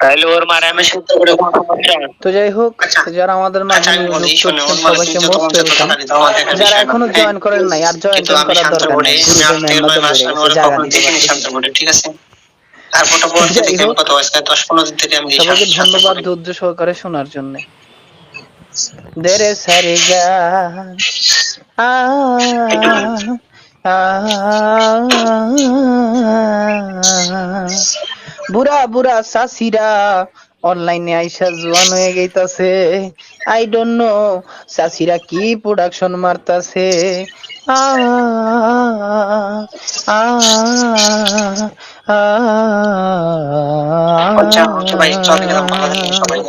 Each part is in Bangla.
তাহলে ওর মারে আমি সত্য করে তো যাই হোক আচ্ছা। যারা আমাদের মাঝে আচ্ছা, সবাইকে মোস্ট ওয়েলকাম যারা এখনও। জয়েন করেন নাই আর জয়েন করার দরকার নেই জায়গা ঠিক আছে? সবাইকে ধন্যবাদ ধৈর্য সহকারে শোনার জন্য দেরে সারে গা আ আ বুড়া বুড়া সাসিরা অনলাইনে আইসা জোয়ান হয়ে গেইতাছে। আই ডোন্ট নো সাসিরা কি প্রোডাকশন মারতাছে। আ আ আ আচ্ছা, আচ্ছা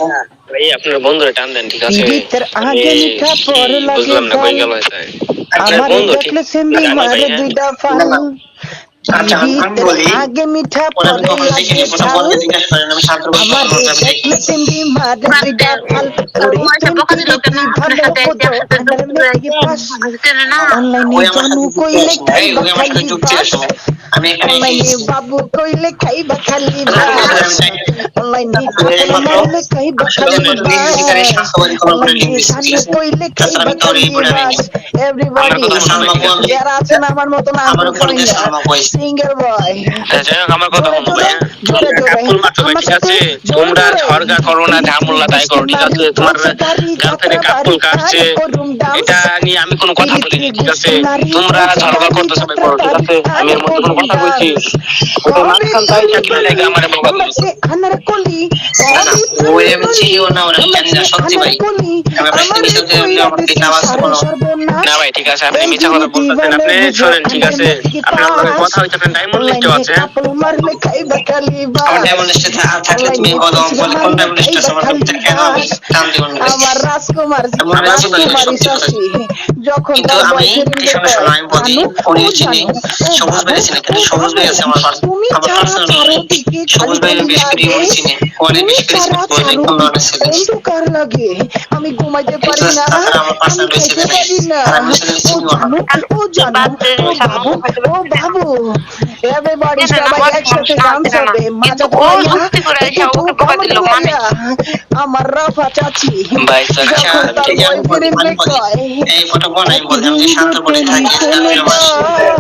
হ্যাঁ। ভাই আপনার বন্ধুরে টান দেন ঠিক আছে? পীড়িতের আগে এই, মিঠা পর কি লাগে বুঝলাম না কই গেল আমার দেখলে সেন্দি মারে হ্যাঁ? দুইটা ফাল मीठा আচ্ছা, পাস? অনলাইনে অনলাইনে বাবু কইলে খাইবা খালি আমি বাস অনলাইনে এই মারলে খাইবা খালি শুধুমাত্র লিঙ্ক অধিকারী বাস স্বাস্থ্যবাদী কোনো করে লিঙ্ক অনলাইনে দিচ্ছি, ঠিক জানু আছে? কইলে খাইবা আমি তো আর খালি এই পড়ে নেই। বাস এভরিবডি কথা শুনুন, যারা আছেন আমার মতন আমার উপরে যে সালমা বয়স। সিঙ্গেল বয় আমার কথা শুনুন ভাই, হ্যাঁ? তোমরা করো না, ঝামেলা তাই করো, ঠিক আছে? তোমার গার্লফ্রেন্ডে কাপড় কাটছে, এটা নিয়ে আমি কোনো কথা বলিনি, ঠিক আছে? তোমরা ঝগড়া করতেছো ভাই, করো, ঠিক আছে? আমি এর মধ্যে কোনো কথা বলছি। ওটা মাঝখান তাই চাকরি লেগে আমার বকা দিল। আনার কলি আমি চিনিও না, ওরা জানি না, সত্যি ভাই। আমি আপনার সাথে মিশতে আমার দিকে আওয়াজ কোনো- না ভাই, ঠিক আছে, আপনি মিথ্যা কথা বলতেছেন, আপনি শোনেন, ঠিক আছে? আপনার লগে কথা হইতে আপনার ডায়মন্ড লিস্টে আছে? আমার ডায়মন্ড লিস্টে থাকলে তুমি বলো বলে কোন ডায়মন্ড লিস্টে আমার কাছে কেন আমি নাম আমার রাজকুমার রাজকুমারী কথা। শাশি যখন আমি শোনো, আমি বলি, উনি চিনি, সবুজ ও সবুজ ভাই আছে আমার চারোদিকে সবুজ ভাই বেশ করে লাগে, চিনি, অনেক তুমি বেশি করে ছাড়া অনেক ছেলে। অন্ধকার লাগে আমি ঘুমাইতে পারি না আমার আমি ছেলে নেই। আর আমি ছেলে ও না। ও জানো ও বাবু এভরিবডি সবাই একসাথে ডান্স হবে মাজা কিন্তু করে এসে ওকে বকা দিল, মানে? রাফা চাচি ভাই, এই ফটো যে শান্ত থাকি, আমার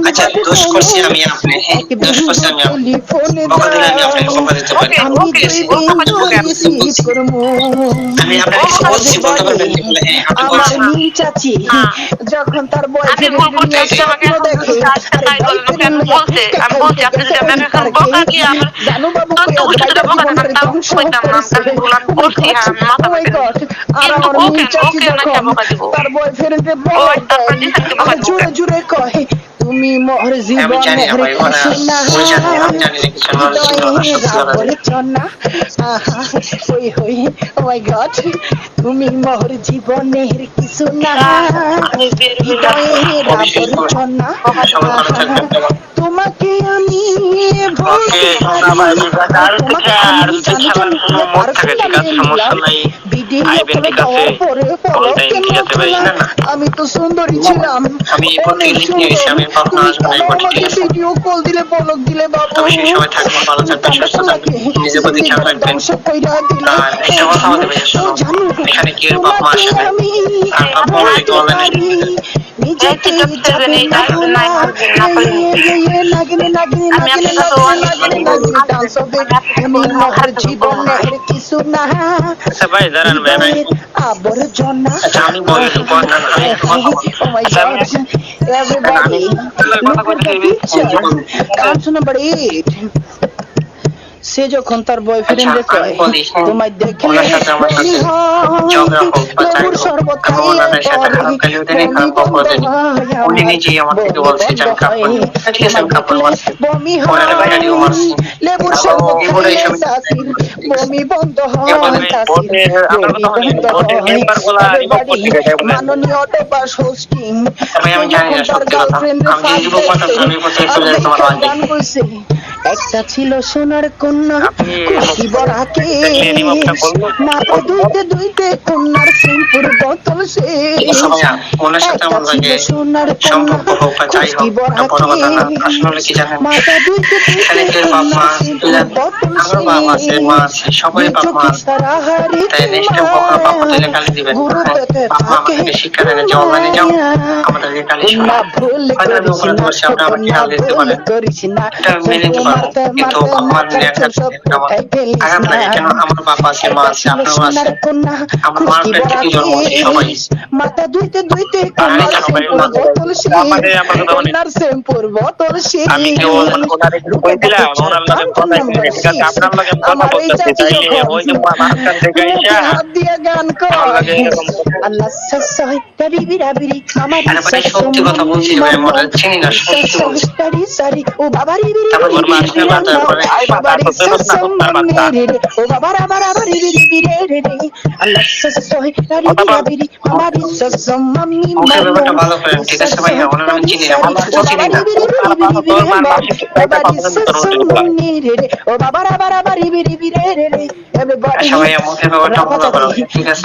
আচ্ছা দোষ করছি আমি আপনি হ্যাঁ দোষ করছি আমি আপনি বকা আমি আপনাকে বকা দিতে পারি ওকে, ওকে, ওর বকা দিব কেন? আমি আপনাকে কিছু বলছি বলতে পারবেন যে বলে হ্যাঁ আপনি চাচি হ্যাঁ। যখন তার আমি বয়ফ্রেন্ড ভুল করতে আমাকে তাই বলেন ওকে আমি আমি বলছি আপনি যদি আমাকে বকা দিয়ে আমার জানো বাবু চোদ্দ বকা দেন তাও কইতাম না আমি ভুল করছি মাথা my পেতে God! আর কিন্তু ওকে ওকে না বকা দিব তার বয়ফ্রেন্ডে ও, বলে তারপর দিশাকে বকা জুড়ে? জুড়ে কয় তুমি মোর আমি জীবনের জানি না ভাই মানে ওই জানি আমি জানি না কিছু না সত্যি কথা সত্যি কথা বলেছ না আহা, হই হই ও মাই গড তুমি মোর জীবনের কিছু না আমি তোমাকে আমি ওকে, শোনা ভাই, ঠিক আছে, আর থেকে আর যদি খেলার কোনো মত থাকে, ঠিক আছে, সমস্যা নাই। আইবেন, ঠিক আছে? Call time, ঠিক আছে ভাই? না, না। আমি তো সুন্দরী ছিলাম। অনেক সুন্দর। আসব কল দিলে বলক দিলে বাবু এখানে কেউ বাপ মা আসে আর বাপ মা নিজেকে আমি নাগিনে, আপনার সাথে নাগিনে, অনেক নাগিনে, বলব। নাগিনে, dance হবে। আমি আপনার আমি সাথে মোর অনেক জীবনের কিছু না আচ্ছা ভাই দাঁড়ান ভাই ভাই আচ্ছা, আমি বলি, একটু কথা না, আমি একটু কথা বলি। My God. Everybody, look at the picture. Count number eight. সে যখন তার বয়ফ্রেন্ডে আচ্ছা, কয় হ্যাঁ, তোমায় দেখলে যাই লেবুর শরবত। হয় উনি নিজেই আমার থেকে বলছে কাপড় ঠিক আছে, কাপড় মারছি। বমি পরে মারছি। লেবুর শরবত বমি বন্ধ হয় আমি কথা। মাননীয় হোস্টিং জানি না সত্যি কথা। আমি যুবক কোথায় চলে একটা ছিল সোনার কন্যা খুশি বরাকে? মাথা দুইতে দুইতে কন্যার সিম্পুর বোতল সে। সময়া মনের সাথে আমার লাগে সম্পর্ক হোক বা যাই হোক এটা বড় কথা না আসলে হলো কি জানেন? মাথা তুলেন আমার বাপ আছে মা আছে সবাই বাপ মা তাই টাইম কখনো বাপ মা গালি দিবেন। হ্যাঁ, বাপ আমাদেরকে শিক্ষা দেন যে অনলাইনে যাও আমাদেরকে গালি শোনা হয়তো আমি ওখানে বসে আপনি আমাকে গালি দিতে পারেন এটা মেনে নিতে পারব কিন্তু আমার একটা আঘাত লাগে কেন আমার বাবা আছে মা আছে আপনারও আছে? আমার মার থেকে জন্ম সবাই। মাথা দুইতে দুইতে আমি কেন পারি আমাদের আমার বলি। শ্যাম্পুর আমি কি মানে ওনারে কিছু কইছিলাম ওনার লগে কথা ঠিক আছে আপনার লগে কথা বলতেছি তাইলে ওই যে মাঝখান থেকে গান কর। আমার আল্লাহ সসয় তাবিবি রাবিরি আমার ভাই, সত্যি কথা বলছি রে ভাই, আমরা চিনি না, সত্যি বলছি। সারি ও বাবা রি রি তারপর সাথে মাথা করে, আই বাবা, তো তো না, তো তার বাচ্চা। ও বাবা রা বাবা রা রি রি রি রে রে রে আল্লাহ সসয় তাবিবি রাবিরি আমার সসম মাম্মি মুখের ব্যাপারটা ভালো করেন, ঠিক আছে ভাইয়া? ওনার আমি চিনি না, আমার তো চিনি না। তোর মার বাসি একটা কথা বলতে বলা। ও বাবা রা বাবা রা রি রি রি রে রে রে আচ্ছা ভাইয়া, মুখের ব্যাপারটা ভালো করো, ঠিক আছে?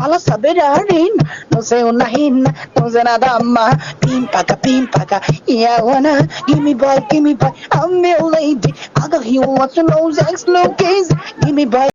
ala sabirarin no sé una hinna no sé nada más pim paca pim paca yeah wanna give me boy give me boy I'm your lady. I got you what's your nose ex locates give me boy.